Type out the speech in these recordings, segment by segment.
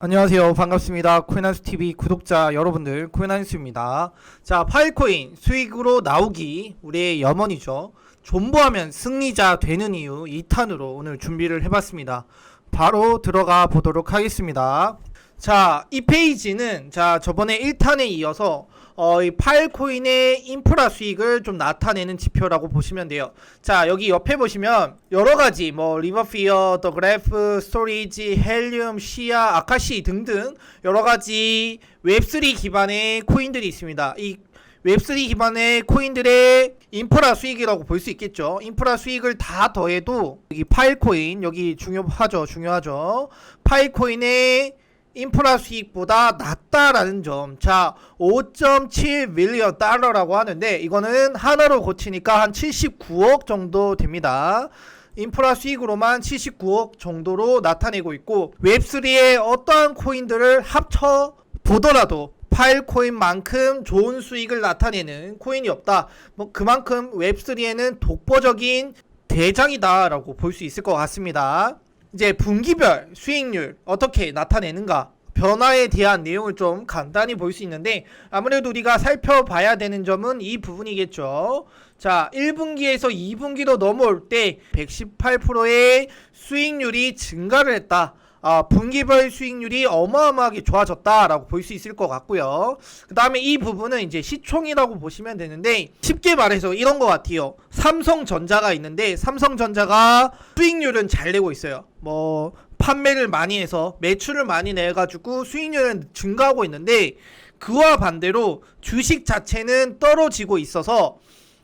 안녕하세요. 반갑습니다. 코인한스 TV 구독자 여러분들, 코인한스입니다. 자, 파일코인 수익으로 나오기 우리의 염원이죠. 존버하면 승리자 되는 이유 2탄으로 오늘 준비를 해봤습니다. 바로 들어가 보도록 하겠습니다. 자, 이 페이지는 자 저번에 1탄에 이어서 어, 이 파일코인의 인프라 수익을 좀 나타내는 지표라고 보시면 돼요. 자, 여기 옆에 보시면 여러 가지 뭐 리버피어, 더 그래프, 스토리지, 헬륨, 시아, 아카시 등등 여러 가지 웹3 기반의 코인들이 있습니다. 이 웹3 기반의 코인들의 인프라 수익이라고 볼 수 있겠죠. 인프라 수익을 다 더해도 여기 파일코인 여기 중요하죠. 중요하죠. 파일코인의 인프라 수익보다 낮다라는 점. 자, 5.7 밀리언 달러라고 하는데 이거는 하나로 고치니까 한 79억 정도 됩니다. 인프라 수익으로만 79억 정도로 나타내고 있고 웹3의 어떠한 코인들을 합쳐 보더라도 파일코인만큼 좋은 수익을 나타내는 코인이 없다. 뭐 그만큼 웹3에는 독보적인 대장이다라고 볼 수 있을 것 같습니다. 이제 분기별 수익률 어떻게 나타내는가? 변화에 대한 내용을 좀 간단히 볼 수 있는데 아무래도 우리가 살펴봐야 되는 점은 이 부분이겠죠. 자, 1분기에서 2분기로 넘어올 때 118%의 수익률이 증가를 했다. 아, 분기별 수익률이 어마어마하게 좋아졌다라고 볼 수 있을 것 같고요. 그 다음에 이 부분은 이제 시총이라고 보시면 되는데 쉽게 말해서 이런 것 같아요. 삼성전자가 있는데 삼성전자가 수익률은 잘 내고 있어요. 뭐 판매를 많이 해서 매출을 많이 내가지고 수익률은 증가하고 있는데 그와 반대로 주식 자체는 떨어지고 있어서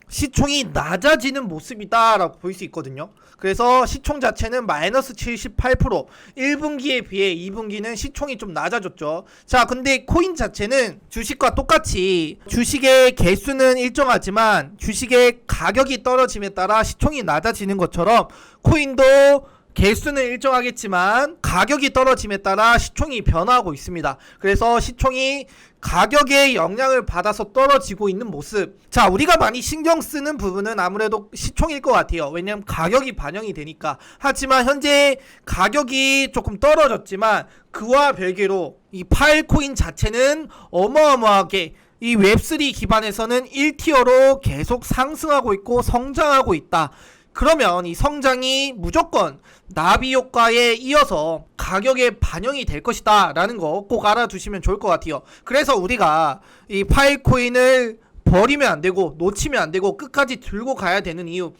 시총이 낮아지는 모습이다라고 볼 수 있거든요. 그래서 시총 자체는 마이너스 78% 1분기에 비해 2분기는 시총이 좀 낮아졌죠. 자, 근데 코인 자체는 주식과 똑같이 주식의 개수는 일정하지만 주식의 가격이 떨어짐에 따라 시총이 낮아지는 것처럼 코인도 개수는 일정하겠지만 가격이 떨어짐에 따라 시총이 변화하고 있습니다. 그래서 시총이 가격의 영향을 받아서 떨어지고 있는 모습. 자, 우리가 많이 신경 쓰는 부분은 아무래도 시총일 것 같아요. 왜냐면 가격이 반영이 되니까. 하지만 현재 가격이 조금 떨어졌지만 그와 별개로 이 파일코인 자체는 어마어마하게 이 웹3 기반에서는 1티어로 계속 상승하고 있고 성장하고 있다. 그러면 이 성장이 무조건 나비 효과에 이어서 가격에 반영이 될 것이다 라는 거 꼭 알아두시면 좋을 것 같아요. 그래서 우리가 이 파일코인을 버리면 안 되고 놓치면 안 되고 끝까지 들고 가야 되는 이유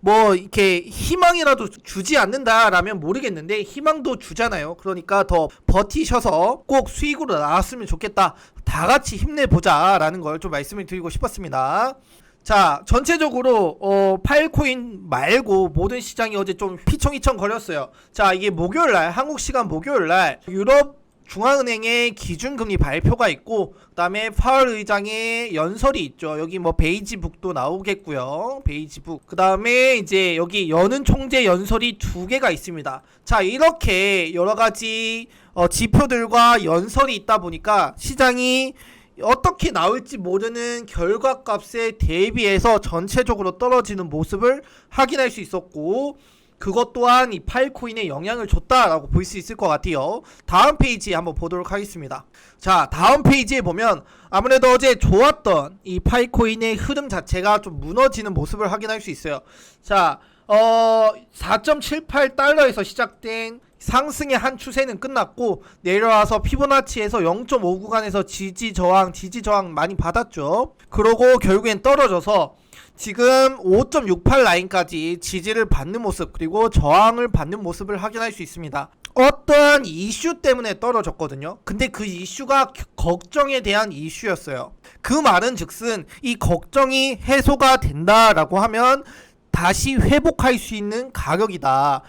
뭐 이렇게 희망이라도 주지 않는다라면 모르겠는데 희망도 주잖아요. 그러니까 더 버티셔서 꼭 수익으로 나왔으면 좋겠다. 다 같이 힘내보자라는 걸 좀 말씀을 드리고 싶었습니다 자, 전체적으로 어, 파일코인 말고 모든 시장이 어제 좀 휘청휘청 거렸어요. 자, 이게 목요일 날 한국 시간 목요일 날 유럽 중앙은행의 기준금리 발표가 있고 그다음에 파월 의장의 연설이 있죠. 여기 뭐 베이지북도 나오겠고요. 베이지북. 그다음에 이제 여기 여는 총재 연설이 두 개가 있습니다. 자, 이렇게 여러 가지 어, 지표들과 연설이 있다 보니까 시장이 어떻게 나올지 모르는 결과값에 대비해서 전체적으로 떨어지는 모습을 확인할 수 있었고 그것 또한 이 파일코인에 영향을 줬다라고 볼 수 있을 것 같아요. 다음 페이지 한번 보도록 하겠습니다. 자, 다음 페이지에 보면 아무래도 어제 좋았던 이 파일코인의 흐름 자체가 좀 무너지는 모습을 확인할 수 있어요. 자, 어, 4.78달러에서 시작된 상승의 한 추세는 끝났고 내려와서 피보나치에서 0.5 구간에서 지지 저항, 지지 저항 많이 받았죠. 그러고 결국엔 떨어져서 지금 5.68 라인까지 지지를 받는 모습 그리고 저항을 받는 모습을 확인할 수 있습니다. 어떠한 이슈 때문에 떨어졌거든요. 근데 그 이슈가 걱정에 대한 이슈였어요. 그 말은 즉슨 이 걱정이 해소가 된다라고 하면 다시 회복할 수 있는 가격이다.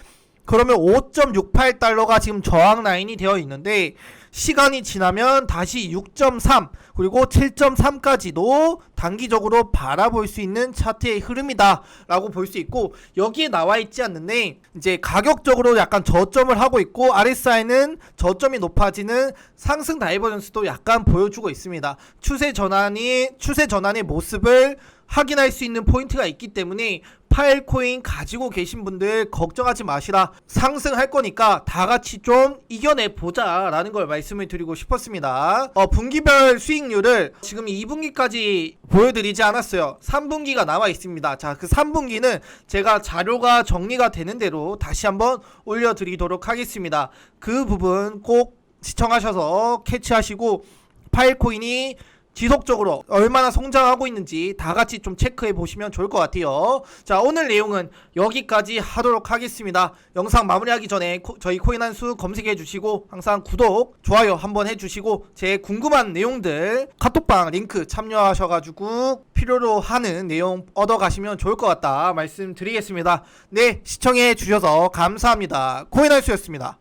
그러면 5.68달러가 지금 저항 라인이 되어 있는데 시간이 지나면 다시 6.3 그리고 7.3까지도 단기적으로 바라볼 수 있는 차트의 흐름이다 라고 볼 수 있고 여기에 나와 있지 않는데 이제 가격적으로 약간 저점을 하고 있고 RSI는 저점이 높아지는 상승 다이버전스도 약간 보여주고 있습니다. 추세 전환이 추세 전환의 모습을 확인할 수 있는 포인트가 있기 때문에 파일코인 가지고 계신 분들 걱정하지 마시라 상승할 거니까 다 같이 좀 이겨내 보자 라는 걸 말씀을 드리고 싶었습니다. 어, 분기별 수익률을 지금 2분기까지 보여드리지 않았어요. 3분기가 남아 있습니다. 자, 그 3분기는 제가 자료가 정리가 되는 대로 다시 한번 올려드리도록 하겠습니다. 그 부분 꼭 시청하셔서 캐치하시고 파일코인이 지속적으로 얼마나 성장하고 있는지 다 같이 좀 체크해 보시면 좋을 것 같아요. 자, 오늘 내용은 여기까지 하도록 하겠습니다. 영상 마무리하기 전에 코- 저희 코인 한 수 검색해 주시고 항상 구독, 좋아요 한번 해 주시고 제 궁금한 내용들 카톡방 링크 참여하셔 가지고 필요로 하는 내용 얻어 가시면 좋을 것 같다 말씀드리겠습니다. 네, 시청해 주셔서 감사합니다. 코인 한 수였습니다.